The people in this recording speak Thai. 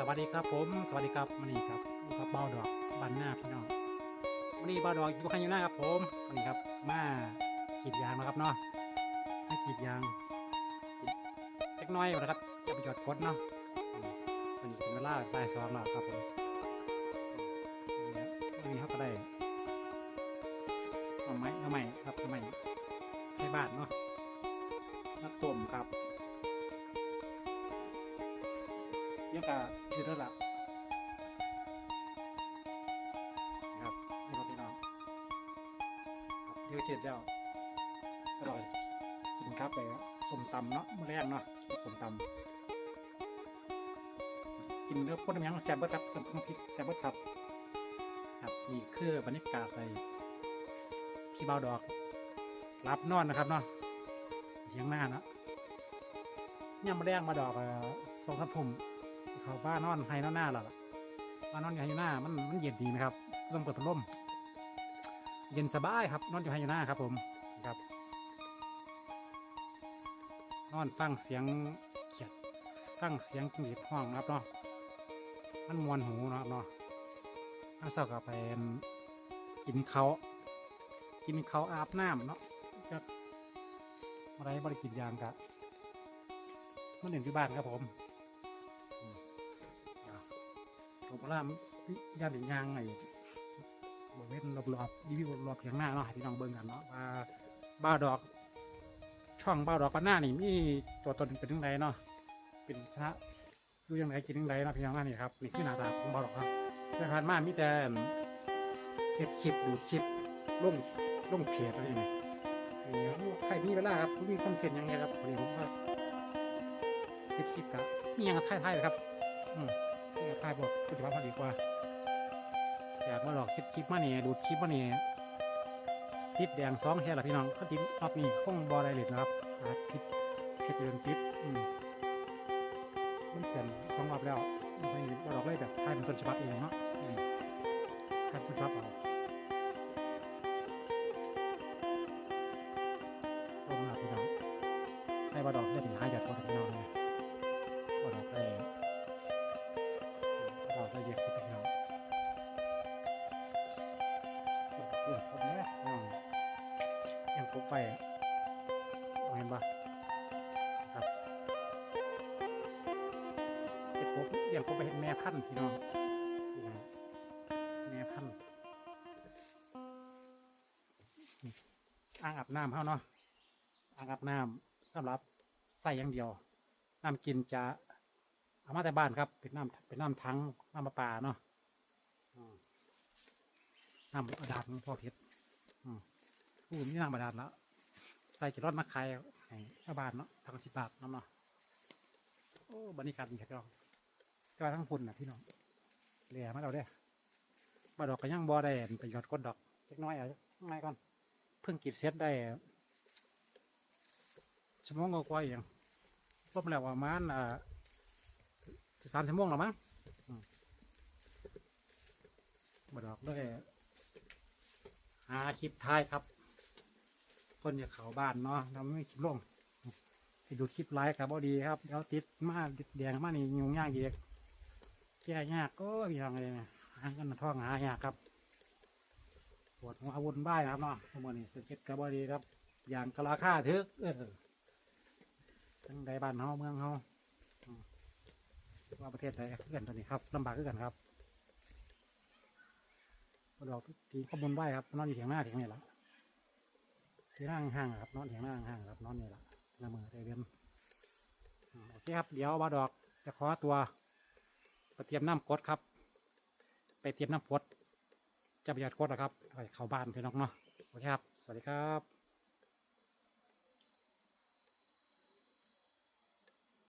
สวัสดีครับผมสวัสดีครับวันนี้ครับอยู่กับเบ้าดอกบันหน้าพี่น้องวันนี้เบ้าดอกอยู่ข้างอยู่หน้าครับผมวันนี้ครับมากีดยางนะครับเนาะให้กีดยางเล็กน้อยนะครับจะไปหยอดกดเนาะมวันนี้เป็นเวลาบ่ายสองแล้วครับผมวันนี้เขาก็ได้เอาไม้เอาไม้ครับเอาไม้ให้บ้านเนาะมาต้มครับ ยังกะคือเท่าไหร่ครับนี่ครับพี่น้องครับเดี๋ยวเจ็ดแล้วอร่อยกินครับไปแล้วสมตำเนาะมื้อแรกเนาะสมตำกินเนื้อพ่นยังแซ่บเบิดครับกับน้ำพริกแซ่บเบิดครับครับนี่คือบรรยากาศไปที่เบาดอกรับนอนนะครับเนาะเทียงหน้าเนาะย่ำมาแรงมาดอกสองสามทุ่ม เขาบ้านนอนไฮนอนหน้าแล้วล่ะบ้านนอนอยู่ไฮอยู่หน้ามันมันเย็นดีนะครับต้องเปิดพัดลมเย็นสบายครับ นอนอยู่ไฮอยู่หน้าครับ ผมครับ นอนฟังเสียงเขียดฟังเสียงจิ้งหรีดห้องนะครับเนาะมันมวนหูนะครับเนาะถ้าเศร้ากับไปกินเขากินเขาอาบน้ำเนาะจะอะไรบริกินยางกะมันเด่นที่บ้านครับผม ผมก็ล่ามญาติยางไอ้บริเวณรอบๆรีวิวรอบเพียงหน้าเนาะให้พี่น้องเบิ่งกันเนาะว่าบ้าดอก ช่องบ้าดอกกันหน้านี่มีตัวตนเป็นยังไงเนาะเป็นพระดูยังไงกินยังไงเนาะพี่น้องหน้านี่ครับนี่คือหน้าตาของบ้าดอกครับที่ผ่านมามีแต่เก็บคลิปดูดคลิปลงลงเพจอะไรอย่างเงี้ยใครมีเวลาครับมีคอนเทนต์ยังไงครับวันนี้ผมว่เก็บคลิปกับมีอย่างท้ายๆเลยครับ อืม นี่ก็ทายบอกปฏิบัติมาดีกว่า อยากมาหลอกคิดคลิปมาเนี่ยดูคลิปมาเนี่ยติดแดงสองแค่ละพี่น้องก็ติดรอบนี้คงบอได้เลยนะครับติดติดเดือนติดอืมมันเปลี่ยนสองรอบแล้วไม่บ่หลอกเลยแบบทายเป็นต้นฉบับเองเนาะอืมทยเป็นต้นฉบับเอาลงมาพี่น้องให้บอดอกเล่นหายจากตัวพี่น้องเลย ไปเห็นปะครับเก็บปุ๊บยังปุ๊บไปเห็นแม่พันธุ์พี่น้องพี่น้องแม่พันธุ์อ่างอาบน้ำเขาเนาะอ่างอาบน้ำสำหรับใส่อย่างเดียวน้ำกินจะเอามาแต่บ้านครับ เป็นน้ำเป็นน้ำทั้งน้ำประปาเนาะน้ำบาดาลของพ่อเพชรอืมผู้มีน้ำบาดาลแล้ว ใส่จะรอดมาขายให้ชาวบ้านเนาะทางสิบบาทน้ำเนาะโอ้บรรยากาศดีครับพี่น้องก็ทั้งพุ่นนะพี่น้องเหลี่ยมาเราเด้บาดอกก็ยังบ่ได้ไปหยอดก้นดอกเล็กน้อยเอะง่ายก่อนเพิ่งกิดเซตได้ชั่วโมงกว่าๆเองรวมแล้วประมาณอ่าสามชั่วโมงแล้วมั้งมบดอกด้วยหาคลิปท้ายครับ คนจะเขาบ้านเนาะเราไม่คลิปลงไปดูคลิปไลฟ์ครับบอดีครับเดี๋ยวติดมาติดแดงมานี่ยุ่งยากอีกแก้ยากก็มีทางเลยนะหาเงินท่องหายากครับปวดหัววุ่นบ้ายครับเนาะทั้งหมดนี่สเก็ตกับบอดีครับ อย่างกะลาค่าทึกเออทั้งใดบ้านเฮาเมืองเฮาว่าประเทศไหนคือกันตอนนี้ครับลำบากคือกันครับบดอกทีข้อมูลไหวครับนอนอยู่เถียงหน้าเถียงนี่แหละ ที่นั่งห่างครับนอนเถียงนั่งห่างครับนอนนี่แหละละเมอใจเรียนอืมโอเคครับ เดี๋ยวบาดอกจะขอตัวไปเตรียมน้ำกรดครับ ไปเตรียมน้ำกรดจะประหยัดกรดนะครับไปเข้าบ้านพี่น้องเนาะโอเคครับ สวัสดีครับ